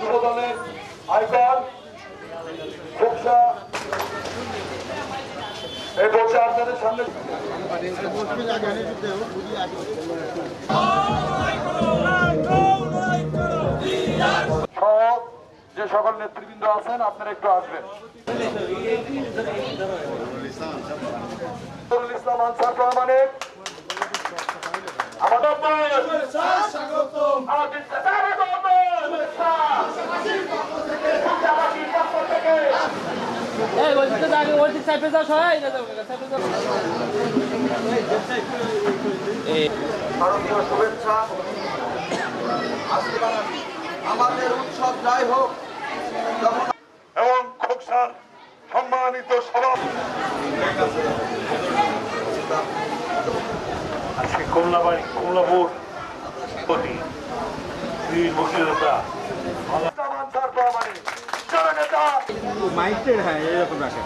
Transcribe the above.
যুবদলের আইকন এই আপনাদের সামনে যে সকল নেতৃবৃন্দ আছেন, আপনারা একটু আসবেন। ইসলাম আনসার রহমানের আমাদের ভারতীয় শুভেচ্ছা। আজকে আমাদের উৎসব যাই হোক এবং খোকসার সম্মানিত সভা আজকে কমলাবাড়ি কমলাপুর প্রতি বীর মুক্তিযোদ্ধা ইসলাম মাইকটা হ্যাঁ এরকম রাখেন